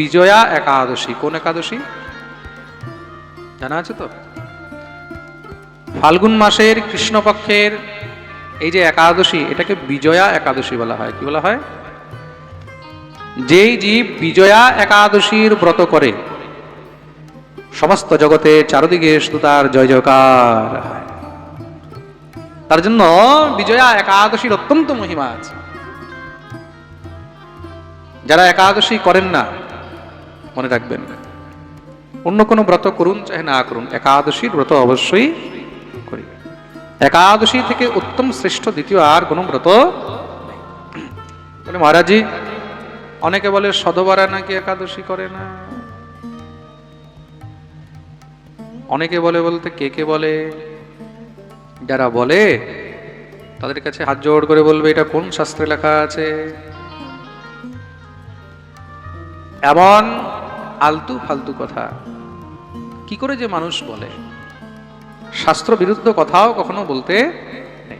বিজয়া একাদশী। কোন একাদশী? জানা আছে তো? ফাল্গুন মাসের কৃষ্ণপক্ষের এই যে একাদশী, এটাকে বিজয়া একাদশী বলা হয়। কি বলা হয়? যেই জীব বিজয়া একাদশীর ব্রত করে, সমস্ত জগতে চারদিকে শুধু তার জয় জয়কার তার জন্য বিজয়া একাদশীর অত্যন্ত মহিমা আছে। যারা একাদশী করেন না মনে রাখবেন। অন্য কোনো ব্রত করুন, চাহে না করুন একাদশীর ব্রত অবশ্যই করি। একাদশী থেকে উত্তম শ্রেষ্ঠ দ্বিতীয় আর কোনো ব্রত। বলে মহারাজি অনেকে বলে সধবারা নাকি একাদশী করে না। অনেকে বলে বলতে কে কে বলে? যারা বলে, তাদের কাছে হাত জোড় করে বলবে, এটা কোন শাস্ত্রে লেখা আছে? এমন আলতু ফালতু কথা। কি করে যে মানুষ বলে? শাস্ত্র বিরুদ্ধ কথাও কখনো বলতে নেই।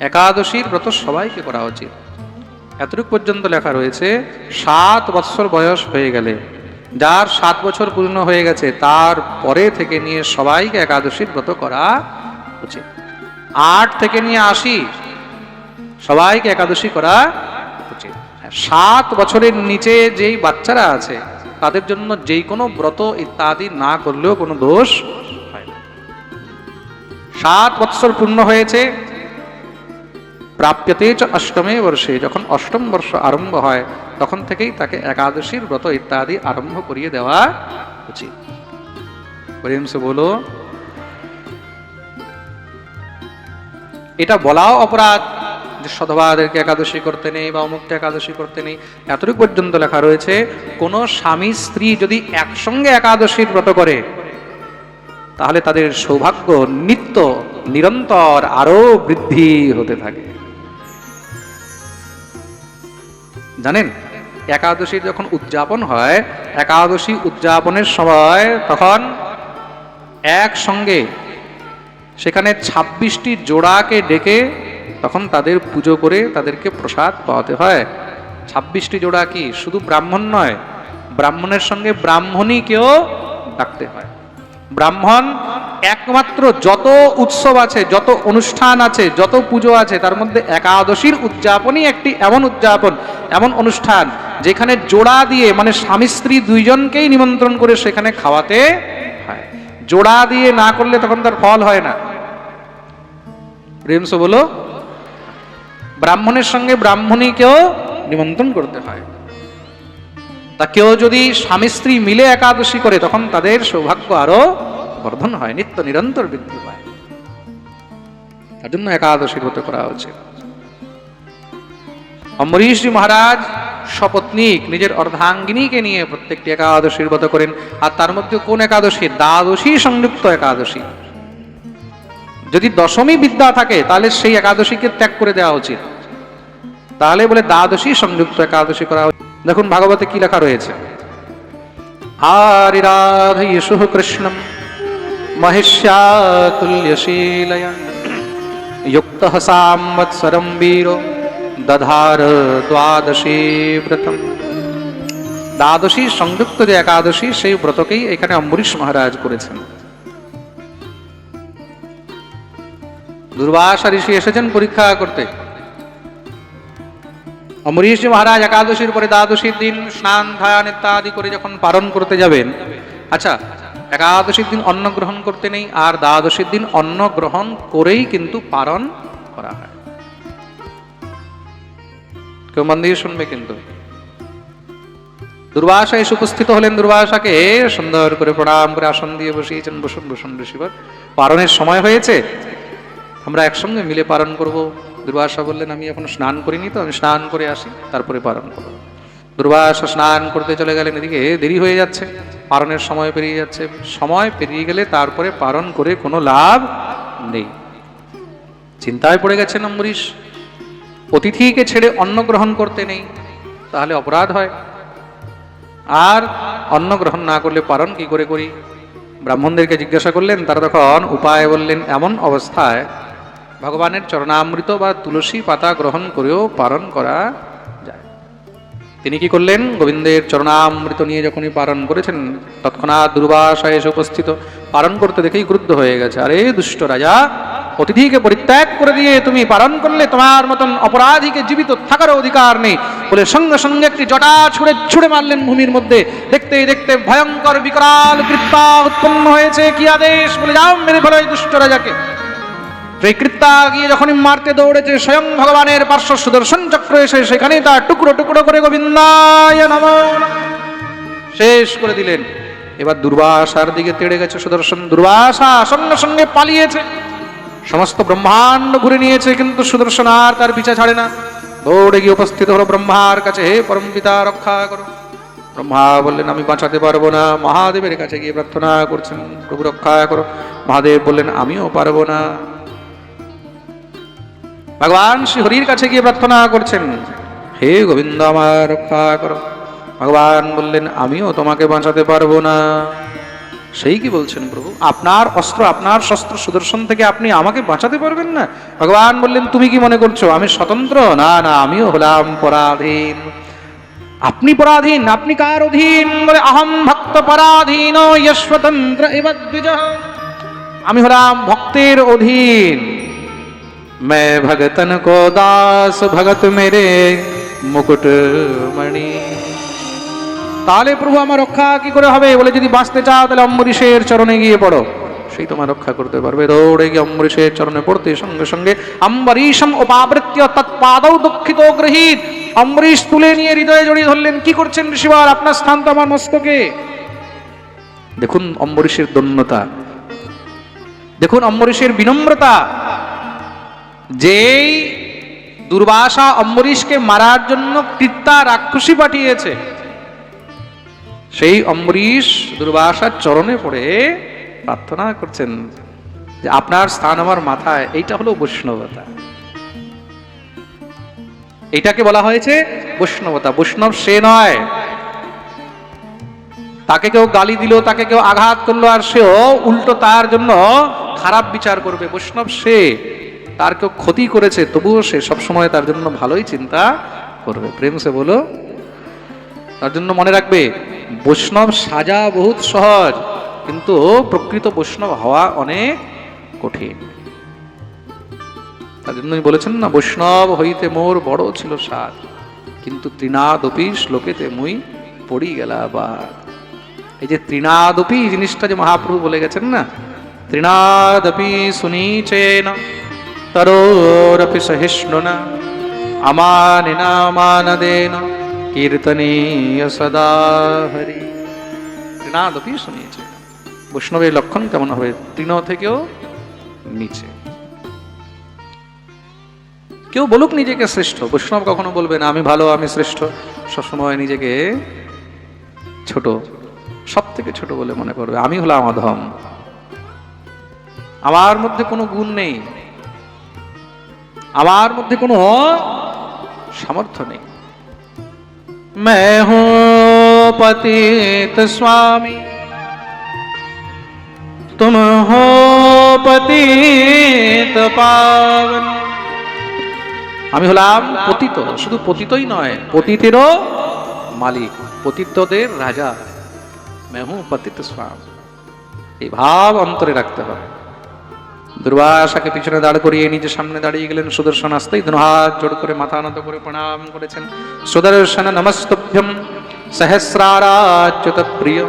একাদশীর ব্রত সবাইকে করা উচিত। এতটুকু পর্যন্ত লেখা রয়েছে সাত বৎসর বয়স হয়ে গেলে যার সাত বছর পূর্ণ হয়ে গেছে তার পরে থেকে নিয়ে সবাইকে একাদশীর ব্রত করা উচিত। আট থেকে নিয়ে আশি সবাইকে একাদশী করা উচিত। হ্যাঁ, সাত বছরের নিচে যেই বাচ্চারা আছে তাদের জন্য যেই কোনো ব্রত ইত্যাদি না করলেও কোনো দোষ হয় না। সাত বৎসর পূর্ণ হয়েছে। প্রাপ্যতে অষ্টমে বর্ষে যখন অষ্টম বর্ষ আরম্ভ হয়, তখন থেকেই তাকে একাদশীর ব্রত ইত্যাদি আরম্ভ করিয়ে দেওয়া উচিত। বলো, এটা বলাও অপরাধ। যে সধবাদেরকে একাদশী করতে নেই বা অমুককে একাদশী করতে নেই। এতটুকু পর্যন্ত লেখা রয়েছে, কোনো স্বামী স্ত্রী যদি একসঙ্গে একাদশীর ব্রত করে, তাহলে তাদের সৌভাগ্য নিত্য নিরন্তর আরও বৃদ্ধি হতে থাকে। জানেন, একাদশীর যখন উদযাপন হয়, একাদশী উদযাপনের সময় তখন একসঙ্গে সেখানে ছাব্বিশটি জোড়াকে ডেকে তখন তাদের পুজো করে তাদেরকে প্রসাদ পাওয়াতে হয়। ছাব্বিশটি জোড়া কি শুধু ব্রাহ্মণ নয়, ব্রাহ্মণের সঙ্গে ব্রাহ্মণীকেও ডাকতে হয়। ব্রাহ্মণ একমাত্র যত উৎসব আছে, যত অনুষ্ঠান আছে, যত পুজো আছে, তার মধ্যে একাদশীর উদযাপনই একটি এমন উদযাপন, এমন অনুষ্ঠান, যেখানে জোড়া দিয়ে মানে স্বামী স্ত্রী দুইজনকেই নিমন্ত্রণ করে সেখানে খাওয়াতে হয়। জোড়া দিয়ে না করলে তখন তার ফল হয় না। প্রেমস বলো ব্রাহ্মণের সঙ্গে ব্রাহ্মণীকেও নিমন্ত্রণ করতে হয়। তা কেউ যদি স্বামী স্ত্রী মিলে একাদশী করে, তখন তাদের সৌভাগ্য আরও বর্ধন হয়, নিত্য নিরন্তর বৃদ্ধি পায়। তার জন্য একাদশী ব্রত করা উচিত। অম্বরীশজি মহারাজ সপত্নীক নিজের অর্ধাঙ্গিনীকে নিয়ে প্রত্যেকটি একাদশীর ব্রত করেন। আর তার মধ্যে কোন একাদশী? দ্বাদশী সংযুক্ত একাদশী। যদি দশমী বিদ্যা থাকে, তাহলে সেই একাদশীকে ত্যাগ করে দেওয়া উচিত। তাহলে বলে দ্বাদশী সংযুক্ত একাদশী করা দেখুন ভাগবতে কি লেখা রয়েছে। আরিরাধ ইসু কৃষ্ণম মহিষ্যাতুল্যশীলয়া। সাম্বৎসরম বীর দধার দ্বাদশী ব্রতম। দ্বাদশী সংযুক্ত যে একাদশী, সেই ব্রতকেই এখানে অম্বরীশ মহারাজ করেছেন। দুর্বাসা ঋষি এসেছেন পরীক্ষা করতে। অমরীশজি মহারাজ একাদশীর পরে দ্বাদশীর দিন স্নান, ধ্যান ইত্যাদি করে যখন পালন করতে যাবেন আচ্ছা একাদশীর দিন অন্ন গ্রহণ করতে নেই, আর দ্বাদশীর দিন অন্ন গ্রহণ করেই কিন্তু পালন করা হয়। কেউ মন দিয়ে শুনবে কিন্তু? দুর্বাসা এসে উপস্থিত হলেন দুর্বাসাকে, সুন্দর করে প্রণাম করে আসন দিয়ে বসিয়েছেন, বসুন বসুন ঋষিবর পালনের সময় হয়েছে, আমরা একসঙ্গে মিলে পালন করব। দুর্বাসা বললেন, আমি এখন স্নান করিনি তো, আমি স্নান করে আসি, তারপরে পালন করব। দুর্বাসা স্নান করতে চলে গেলেন এদিকে দেরি হয়ে যাচ্ছে, পালনের সময় পেরিয়ে যাচ্ছে। সময় পেরিয়ে গেলে তারপরে পালন করে কোনো লাভ নেই। চিন্তায় পড়ে গেছেন অম্বরীশ, অতিথিকে ছেড়ে অন্ন গ্রহণ করতে নেই, তাহলে অপরাধ হয়। আর অন্ন গ্রহণ না করলে পালন কি করে করি? ব্রাহ্মণদেরকে জিজ্ঞাসা করলেন, তারা তখন উপায় বললেন, এমন অবস্থায় ভগবানের চরণামৃত বা তুলসী পাতা গ্রহণ করেও পালন করা যায়। তিনি কি করলেন? গোবিন্দের চরণামৃত নিয়ে যখনই পালন করেছেন, তৎক্ষণাৎ দুর্বাসায় এসে উপস্থিত। পালন করতে দেখেই ক্রুদ্ধ হয়ে গেছে। আরে, দুষ্ট রাজা, অতিথিকে পরিত্যাগ করে দিয়ে তুমি পালন করলে তোমার মতন অপরাধীকে জীবিত থাকার অধিকার নেই। বলে সঙ্গে সঙ্গে একটি জটা ছুঁড়ে ছুঁড়ে মারলেন ভূমির মধ্যে। দেখতে দেখতে ভয়ঙ্কর বিকরাল কৃপা উৎপন্ন হয়েছে। কি আদেশ? বলে যাও, মেরে ফেলো এই দুষ্ট রাজাকে। সেই কৃত্যা গিয়ে যখনই মারতে দৌড়েছে, স্বয়ং ভগবানের পার্শ্ব সুদর্শন চক্র এসে সেখানে তার টুকরো টুকরো করে গোবিন্দায় নমঃ। শেষ করে দিলেন। এবার দুর্বাসার দিকে তেড়ে গেছে সুদর্শন। দুর্বাসা সঙ্গে সঙ্গে পালিয়েছে। সমস্ত ব্রহ্মাণ্ড ঘুরে নিয়েছে, কিন্তু সুদর্শন আর তার পিছা ছাড়ে না। দৌড়ে গিয়ে উপস্থিত হলো ব্রহ্মার কাছে, হে পরম পিতা রক্ষা করো। ব্রহ্মা বললেন, আমি বাঁচাতে পারব না। মহাদেবের কাছে গিয়ে প্রার্থনা করছেন, প্রভু, রক্ষা করো। মহাদেব বললেন, আমিও পারব না। ভগবান শ্রী হরির কাছে গিয়ে প্রার্থনা করছেন, হে গোবিন্দ আমার রক্ষা করো। ভগবান বললেন, আমিও তোমাকে বাঁচাতে পারব না। সেই কি বলছেন প্রভু? আপনার অস্ত্র, আপনার শস্ত্র সুদর্শন থেকে আপনি আমাকে বাঁচাতে পারবেন না? ভগবান বললেন, তুমি কি মনে করছ, আমি স্বতন্ত্র? না না, আমিও হলাম পরাধীন। আপনি পরাধীন, আপনি কার অধীন? বলে, আহম ভক্ত পরাধীন আমি হলাম ভক্তের অধীন। मैं भगतन को दास भगत मेरे মুকুট মণি তাহলে প্রভু আমার রক্ষা কি করে হবে বলে যদি বাঁচতে চাও তাহলে অম্বরীশের চরণে গিয়ে পড়ো সেই তোমার রক্ষা করতে পারবে দৌড়ে গিয়ে অম্বরীশের চরণে পড়তে সঙ্গে সঙ্গে অম্বরীশম উপাবৃত্য তৎপাদৌ দুঃখিত গ্রহীত অম্বরীশ তুলে নিয়ে হৃদয়ে জড়িয়ে ধরলেন কি করছেন ঋষিবার আপনার স্থান তো আমার মস্তকে দেখুন অম্বরীশের দন্যতা দেখুন অম্বরীশের বিনম্রতা যেই দুর্বাসা অম্বরীশকে মারার জন্য কৃত্তা রাক্ষসী পাঠিয়েছে, সেই অম্বরীশ দুর্বাসার চরণে পড়ে প্রার্থনা করছেন যে আপনার স্থান আমার মাথায়, এইটা হলো বৈষ্ণবতা। এইটাকে বলা হয়েছে বৈষ্ণবতা। বৈষ্ণব সে নয়। তাকে কেউ গালি দিল, তাকে কেউ আঘাত করল, আর সেও উল্টো তার জন্য খারাপ বিচার করবে। বৈষ্ণব সে। তার কেউ ক্ষতি করেছে, তবুও সে সবসময় তার জন্য ভালোই চিন্তা করবে। প্রেম সে বলো, তার জন্য মনে রাখবে, বৈষ্ণব সাজা বহুত সহজ, কিন্তু প্রকৃত বৈষ্ণব হওয়া অনেক কঠিন। তার জন্য বলেছেন না, বৈষ্ণব হইতে মোর বড় ছিল সাত কিন্তু তৃণাদপি শ্লোকেতে মুই পড়ি গেলা আবার এই যে তৃণাদপি জিনিসটা যে মহাপ্রভু বলে গেছেন না, তৃণাদপি সুনীচেন তরোরপি সহিষ্ণুনা আমানিনা মানদেন কীর্তনীয় সদা হরি। তৃণাদপি শুনিয়েছে। বৈষ্ণবের লক্ষণ কেমন হবে? তৃণ থেকেও নিচে। কেউ বলুক নিজেকে শ্রেষ্ঠ। বৈষ্ণব কখনো বলবে না, আমি ভালো, আমি শ্রেষ্ঠ। সবসময় নিজেকে ছোট সব থেকে ছোট বলে মনে করবে। আমি হলাম অধম। আমার মধ্যে কোনো গুণ নেই। আমার মধ্যে কোনো সামর্থ্য নেই मैं हूं पतित स्वामी तुम हो पतित पावन আমি হলাম পতিত শুধু পতিতই নয় পতিতেরও মালিক পতিতদের রাজা মেহু পতিত স্বাম এই ভাব অন্তরে রাখতে হবে দুর্বাসাকে পিছনে দাঁড় করিয়ে নিজের সামনে দাঁড়িয়ে গেলেন সুদর্শন আসতেই দুনো হাত জোড় করে মাথা নত করে প্রণাম করেছেন। সুদর্শন নমস্তভ্যম। সহস্রারাচ্যুত প্রিয়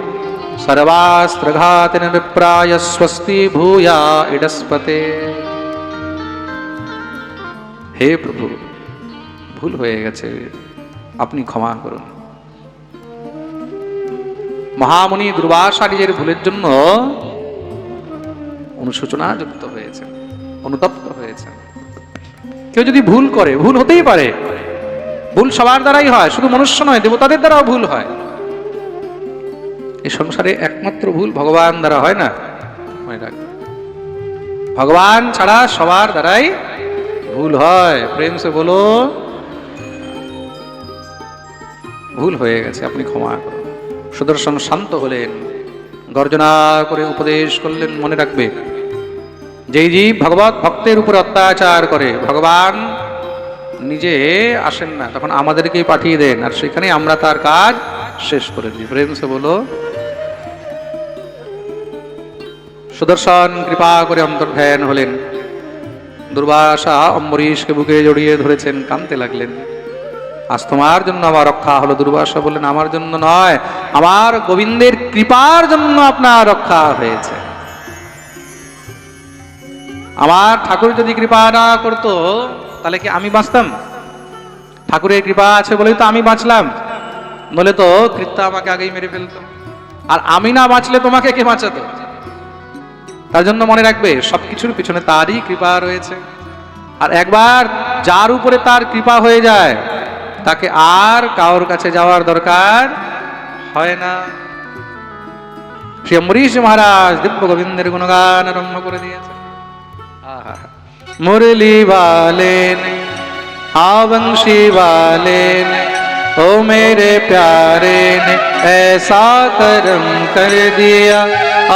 সর্বাস্ত্রঘাতিন বিপ্রায় স্বস্তি ভূয়া ইডস্পতে। হে প্রভু, ভুল হয়ে গেছে। আপনি ক্ষমা করুন। মহামণি দুর্বাসা নিজের ভুলের জন্য অনুশোচনা যুক্ত হয়েছে, অনুতপ্ত হয়েছে। কেউ যদি ভুল করে, ভুল হতেই পারে। ভুল সবার দ্বারাই হয়, শুধু মনুষ্য নয়, দেবতাদের দ্বারাও ভুল হয়। এই সংসারে একমাত্র ভুল ভগবান দ্বারা হয় না, মনে রাখবে ভগবান ছাড়া সবার দ্বারাই ভুল হয়। প্রেম সে বলো, ভুল হয়ে গেছে, আপনি ক্ষমা করুন। সুদর্শন শান্ত হলেন, গর্জনা করে উপদেশ করলেন, মনে রাখবে। যেই জীব ভগবত ভক্তের উপর অত্যাচার করে, ভগবান নিজে আসেন না, তখন আমাদেরকেই পাঠিয়ে দেন, আর সেখানে আমরা তার কাজ শেষ করে দিই। প্রেম সে বলো, সুদর্শন কৃপা করে অন্তর্ধ্যান হলেন। দুর্বাসা অম্বরীশকে বুকে জড়িয়ে ধরেছেন, কাঁদতে লাগলেন। আজ তোমার জন্য আমার রক্ষা হলো, দুর্বাসা বললেন, আমার জন্য নয়, আমার গোবিন্দের কৃপার জন্য আপনার রক্ষা হয়েছে। আমার ঠাকুর যদি কৃপা না করতো, তাহলে কি আমি বাঁচতাম? ঠাকুরের কৃপা আছে বলেই তো আমি বাঁচলাম। নলে তো কৃত্যা আমাকে আগেই মেরে ফেলতো। আর আমি না বাঁচলে তোমাকে কে বাঁচাতো? তার জন্য মনে রাখবে, সবকিছুর পিছনে তারই কৃপা রয়েছে। আর একবার যার উপরে তার কৃপা হয়ে যায়, তাকে আর কারোর কাছে যাওয়ার দরকার হয় না। শ্রী অম্বরীশ মহারাজ দিব্য গোবিন্দের গুণগান আরম্ভ করে দিয়েছে। मुरली वाले ने आवंशी वाले ने ओ मेरे प्यारे ने ऐसा कर्म कर दिया।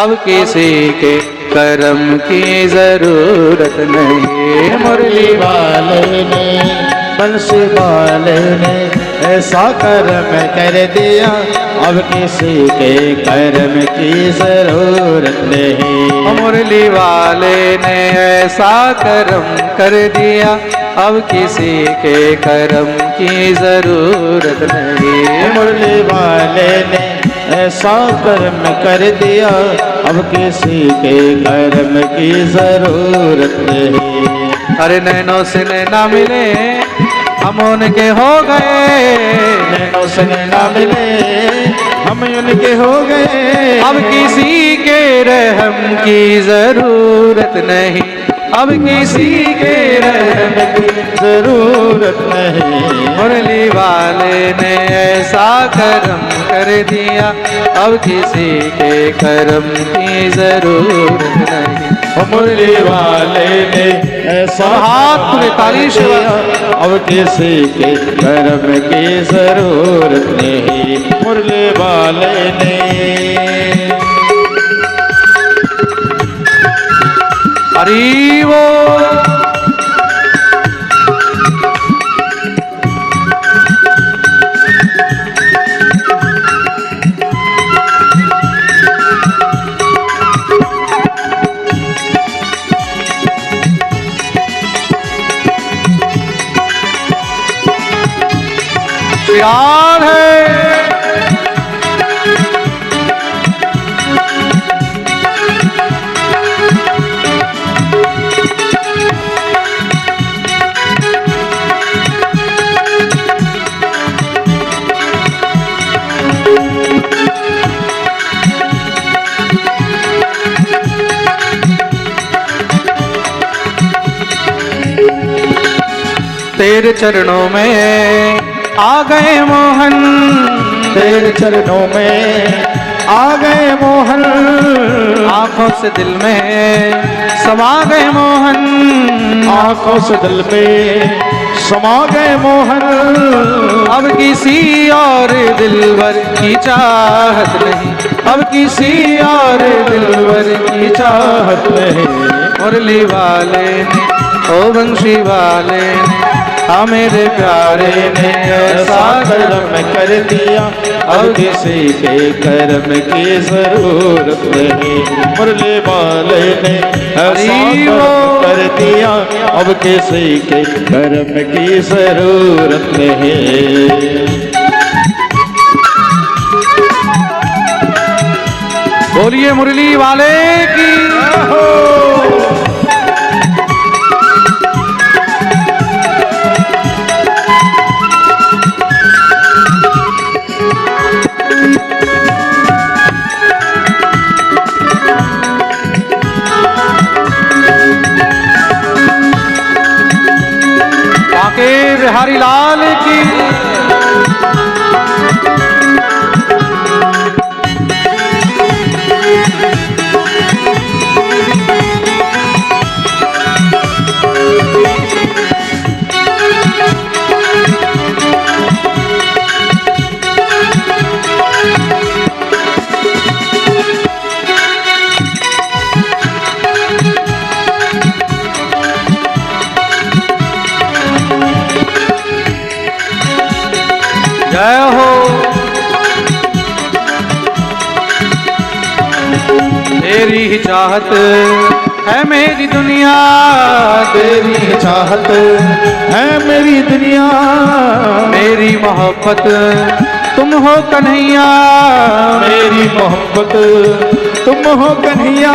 अब किसी के कर्म की ज़रूरत नहीं। मुरली वाले ने बंसी वाले ने ऐसा कर्म कर दिया। अब किसी के कर्म की ज़रूरत नहीं। मुरली वाले ने ऐसा कर्म कर दिया। अब किसी के कर्म की ज़रूरत नहीं। मुरली वाले ने ऐसा कर्म कर दिया। अब किसी के कर्म की ज़रूरत नहीं। अरे नैनो से नैना मिले हम उनके हो गए। नैनो से ना मिले हम उनके हो गए। अब किसी के रहम की ज़रूरत नहीं। अब किसी के रहम की ज़रूरत नहीं। मुरली वाले ने ऐसा करम कर दिया अब किसी के करम की ज़रूरत नहीं। मुरली वाले ने ऐसा हाथ में ताली अब किसी के कर्म की ज़रूरत नहीं मुरली वाले ने। हरी वो श्रीराम है। तेरे चरणों में आ गए मोहन तेरे चरणों में। आ गए मोहन आँखों से दिल में। समा गए मोहन आँखों से दिल में। समा गए मोहन अब किसी और दिलवर की चाहत नहीं। अब किसी और दिलवर की चाहत नहीं। मुरली वाले, ओ बंशी वाले ने मेरे प्यारे ने ऐसा कर्म कर दिया। अब किसी के कर्म की ज़रूरत नहीं। मुरली वाले ने ऐसा कर दिया। अब किसी के कर्म की ज़रूरत नहीं। बोलिए मुरली वाले की। जय हो। तेरी ही चाहत है मेरी दुनिया, तेरी ही चाहत है मेरी दुनिया, मेरी मोहब्बत। तुम हो कन्हैया, मेरी मोहब्बत। तुम हो कन्हैया,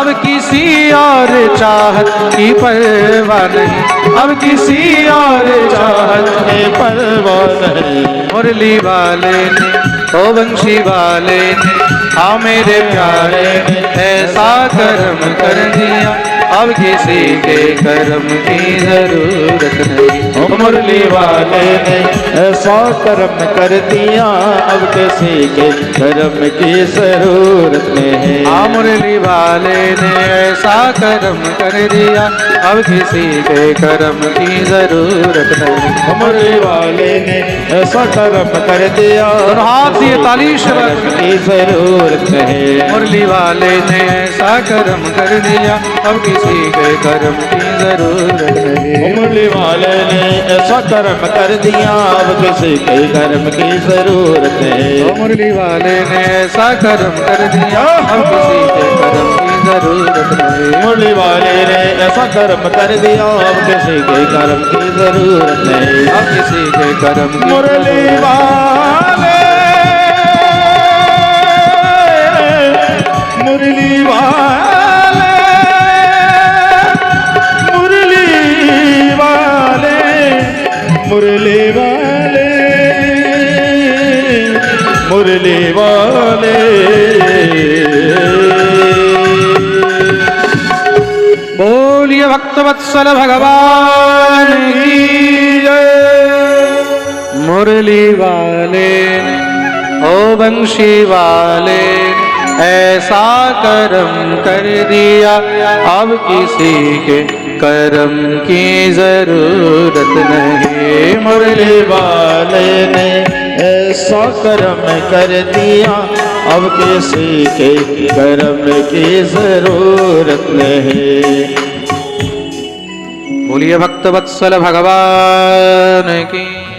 अब किसी और चाहत की परवाह नहीं। अब किसी और चाहत है परवाह नहीं। मुरली वाले ने, ओ बंशी वाले ने हाँ मेरे प्यारे ने, ऐसा कर्म कर दिया। अब किसी के कर्म की ज़रूरत नहीं। मुरली वाले ने ऐसा कर्म कर दिया, अब किसी के कर्म की ज़रूरत नहीं। मुरली वाले ने ऐसा कर्म कर दिया, अब किसी के कर्म की ज़रूरत नहीं। मुरली वाले ने ऐसा कर्म कर दिया और हाथ शबद कर्म की ज़रूरत नहीं। मुरली वाले ने ऐसा कर्म कर दिया, अब किसी के कर्म की ज़रूरत नहीं। मुरली वाले ने ऐसा कर्म कर दिया अब किसी के कर्म की ज़रूरत ओ है मुरली वाले ने ऐसा कर्म कर दिया अब किसी के कर्म की ज़रूरत नहीं। मुरली वाले ने ऐसा कर्म कर दिया अब किसी के कर्म की ज़रूरत नहीं। अब किसी के कर्म मुरली वाले वाले बोलिए भक्तवत्सल भगवान मुरली वाले ओ बंशी वाले ऐसा कर्म कर दिया। अब किसी के कर्म की ज़रूरत नहीं। मुरली वाले ने ऐसा कर्म कर दिया। अब किसी के कर्म की ज़रूरत नहीं। बोलिए भक्त वत्सल भगवान की।